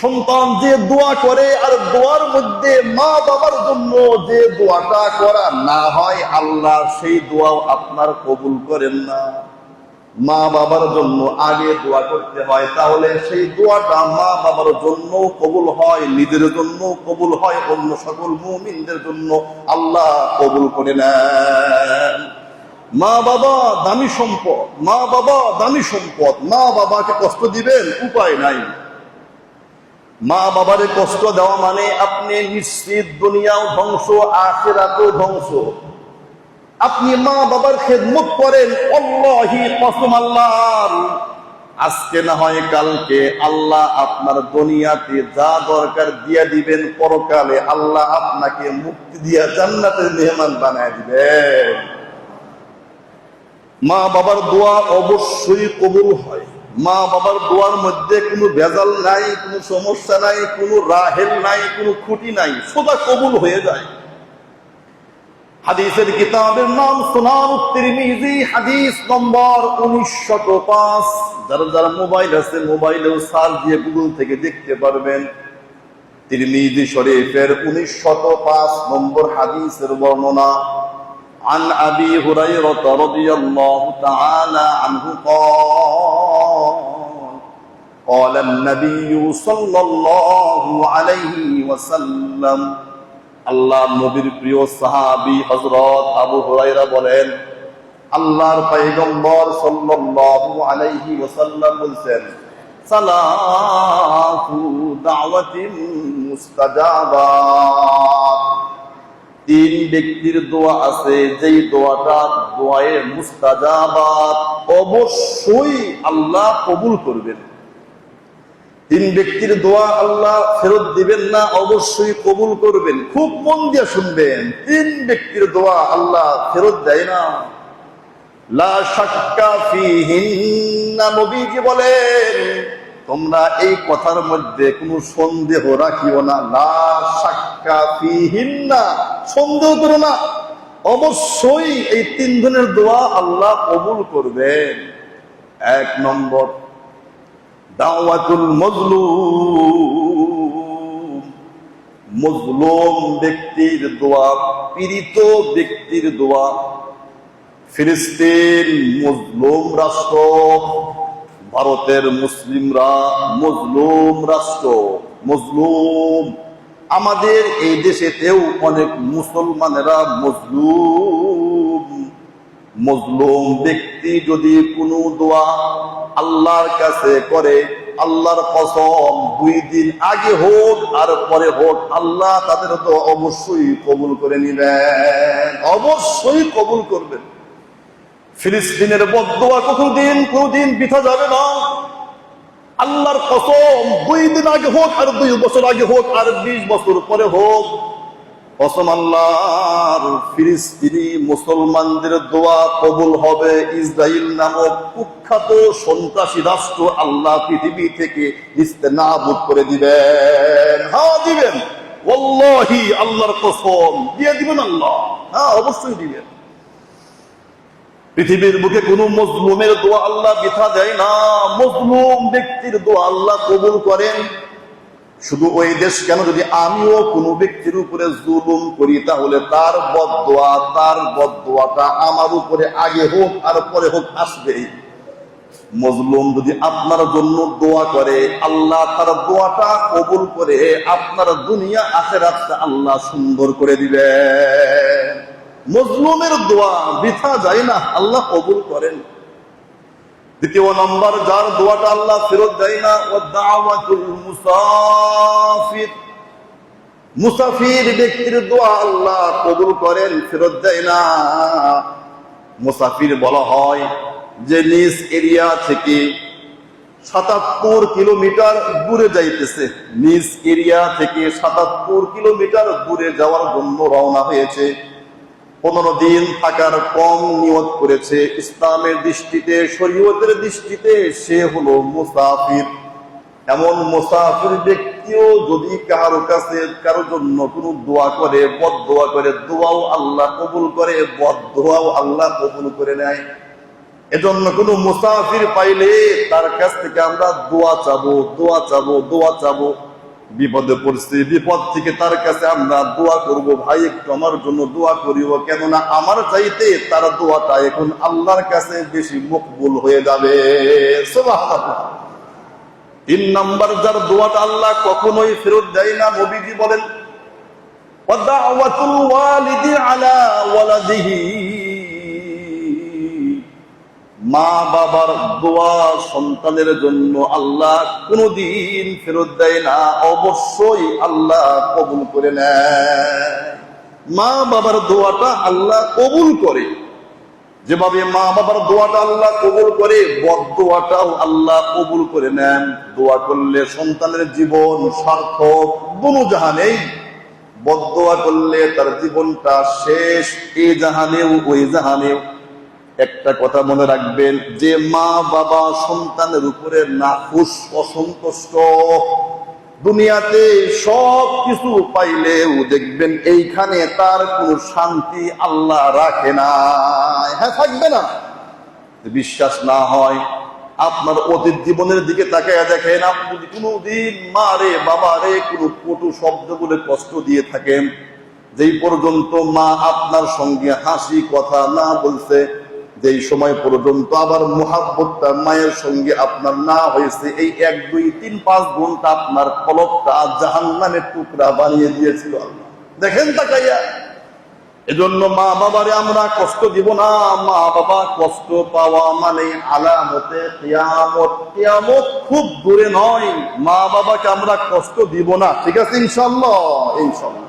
সন্তান যে দোয়া করে আর দোয়ার মধ্যে মা বাবার জন্য যে দোয়াটা করা না হয়, আল্লাহ সেই দোয়াও আপনার কবুল করেন না। মা বাবার জন্য আগে দোয়া করতে হয়, তাহলে সেই দোয়াটা মা বাবার জন্য কবুল হয়, নিজের জন্য কবুল হয়, অন্য সকল মুমিনদের জন্য আল্লাহ কবুল করে নেন। মা বাবা দামি সম্পদ, মা বাবা দামি সম্পদ, মা বাবাকে কষ্ট দিবেন, উপায় নাই। মা বাবারে কষ্ট দেওয়া মানে আপনি নিশ্চিত দুনিয়াও ধ্বংস, আখেরাতেও ধ্বংস। আপনি মা বাবার খেদমত করেন অল্লাহি কসম আল্লাহর আজকে না হয় কালকে আল্লাহ আপনার দুনিয়াতে যা দরকার দিয়ে দিবেন, পরকালে আল্লাহ আপনাকে মুক্তি দিয়া জান্নাতের মেহমান বানায় দিবেন। মা বাবার দোয়া অবশ্যই কবুল হয়। মা বাবার দোয়ার মধ্যে কোনো ভেজাল নাই, কোনো সমস্যা নাই, কোনো রাহেল নাই, কোনো খুঁটি নাই সোজা কবুল হয়ে যায়। হাদিসের কিতাবের নাম সোনার তিরমিজি হাদিস নম্বর উনিশশত পাঁচ। যারা যারা মোবাইল আছে, মোবাইলেও সার্চ দিয়ে গুগল থেকে দেখতে পারবেন। তিরমিজি শরীফের উনিশশত পাঁচ নম্বর হাদিসের বর্ণনা। عن أبي هريرة رضي الله تعالى عنه قال قال النبي صلى الله عليه وسلم আল্লাহ নবীর প্রিয় সাহাবী হযরত আবু হুরায়রা বলেন আল্লাহর পয়গম্বর সাল্লাল্লাহু আলাইহি ওয়াসাল্লাম বলেন সালাতু দাওয়াতিন মুস্তাজাবাত তিন ব্যক্তির দোয়া আছে, যেই দোয়াটা দোয়ায়ে মুস্তাজাবাত অবশ্যই আল্লাহ কবুল করবেন। তিন ব্যক্তির দোয়া আল্লাহ ফেরত দিবেন না, অবশ্যই কবুল করবেন। খুব মন দিয়ে শুনবেন, তিন ব্যক্তির দোয়া আল্লাহ ফেরত দেয় না। লা শাক্কা ফিহিন্না, নবীজি বলেন তোমরা এই কথার মধ্যে কোনো সন্দেহ রাখিও না। সন্দেহ করো না। অবশ্যই এই তিন ধরনের দোয়া আল্লাহ কবুল করবেন। এক নম্বর, দাওয়াতুল মজলুম। মজলুম ব্যক্তির দোয়া, পীড়িত ব্যক্তির দোয়া। ফিলিস্তিন মজলুম রাষ্ট্র ভারতের মুসলিমরা মজলুম রাষ্ট্র, মজলুম। আমাদের এই দেশেতেও অনেক মুসলমানেরা মজলুম। মজলুম ব্যক্তি যদি কোনো দোয়া আল্লাহর কাছে করে, আল্লাহর কসম দুই দিন আগে হোক আর পরে হোক, আল্লাহ তাদের তো অবশ্যই কবুল করে নিবেন, অবশ্যই কবুল করবেন। ফিলিস্তিনের বদোয়া কতদিন কোনদিন বিথা যাবে না। আল্লাহর কসম, দুই দিন আগে হোক আর দুই বছর আগে হোক আর বিশ বছর পরে হোক, কসম আল্লাহর ফিলিস্তিনি মুসলমানদের দোয়া কবুল হবে। ইসরায়েল নামক কুখ্যাত সন্ত্রাসী রাষ্ট্র আল্লাহ পৃথিবী থেকে ইস্তেনাবুদ করে দিবেন। হ্যাঁ দিবেন। আল্লাহর কসম। দিয়ে দিবেন আল্লাহ। হ্যাঁ অবশ্যই দিবেন। পৃথিবীর মুখে কোন মজলুমের দোয়া আল্লাহ বিথা দেয় না। মজলুম ব্যক্তির দোয়া আল্লাহ কবুল করেন। শুধু ওই দেশ কেন? যদি আমিও কোনো ব্যক্তির উপরে জুলুম করি, তাহলে তার বদোয়া তার বদোয়াটা আমার উপরে আগে হোক আর পরে হোক আসবেই। মজলুম যদি আপনার জন্য দোয়া করে, আল্লাহ তার দোয়াটা কবুল করে, আপনার দুনিয়া আখেরাতটা আল্লাহ সুন্দর করে দিবে মজলুমের দোয়া, বৃথা যায় না, আল্লাহ কবুল করেন। দ্বিতীয় নম্বর, যার দোয়াটা আল্লাহ ফেরত দেয় না ও দাওয়াতুল মুসাফির। মুসাফির ব্যক্তির দোয়া আল্লাহ কবুল করেন, ফেরত দেয় না। মুসাফির বলা হয় যে, নিজ এরিয়া থেকে সাতাত্তর কিলোমিটার দূরে যাইতেছে। নিজ এরিয়া থেকে সাতাত্তর কিলোমিটার দূরে যাওয়ার জন্য রওনা হয়েছে। পনেরো দিন থাকার কম নিয়ত করেছে ইসলামের দৃষ্টিতে, শরীয়তের দৃষ্টিতে সে হলো মুসাফির। এমন মুসাফির ব্যক্তিও যদি কারও কাছে, কারও জন্য কোনো দোয়া করে, বদ দোয়া করে, দোয়াও আল্লাহ কবুল করে, বদ দোয়াও আল্লাহ কবুল করে নেয়। এজন্য কোন মুসাফির পাইলে তার কাছ থেকে আমরা দোয়া চাবো দোয়া চাবো দোয়া চাবো। বিপদে পড়ছি, বিপদ থেকে তার কাছে আমরা দোয়া করব, ভাই, একটু আমার জন্য দোয়া করিব কেননা আমার চাইতে তার দোয়াটা এখন আল্লাহর কাছে বেশি মকবুল হয়ে যাবে। তিন নাম্বার, যার দোয়াটা আল্লাহ কখনোই ফেরত দেয় না, নবীজি বলেন মা বাবার দোয়া সন্তানের জন্য আল্লাহ কোনদিন ফেরত দেয় না, অবশ্যই আল্লাহ কবুল করে নেয়। মা বাবার দোয়াটা আল্লাহ কবুল করে। যেভাবে মা বাবার দোয়াটা আল্লাহ কবুল করে দোয়াটাও আল্লাহ কবুল করে নেন। দোয়া করলে সন্তানের জীবন সার্থক দুনো জাহানেই বদোয়া করলে তার জীবনটা শেষ এই জাহানেও ওই জাহানেও। একটা কথা মনে রাখবেন, যে মা, বাবা, সন্তানের উপরে নাখুশ অসন্তুষ্ট, দুনিয়াতে সব কিছু পাইলেও দেখবেন এইখানে তার কোন শান্তি আল্লাহ রাখে না। হ্যাঁ থাকবে না। বিশ্বাস না হয়, আপনার অতীত জীবনের দিকে তাকায় দেখেন, আপনি কোনোদিন মা রে, বাবা রে কোনো কটু শব্দ বলে কষ্ট দিয়ে থাকেন, যেই পর্যন্ত মা আপনার সঙ্গে হাসি কথা না বলছে যেই সময় পর্যন্ত আবার মোহাব্বতটা মায়ের সঙ্গে আপনার না হয়েছে, এই এক, দুই, তিন, পাঁচ ঘণ্টা আপনার কলকটা জাহান নামের টুকরা বানিয়ে দিয়েছিল দেখেন তাকাইয়া। এজন্য মা বাবারে আমরা কষ্ট দিব না, মা বাবা কষ্ট পাওয়া মানে আলামতে কিয়ামত কিয়ামত খুব দূরে নয়। মা বাবাকে আমরা কষ্ট দিব না, ঠিক আছে? ইনশাল্লাহ ইনশাল্লাহ।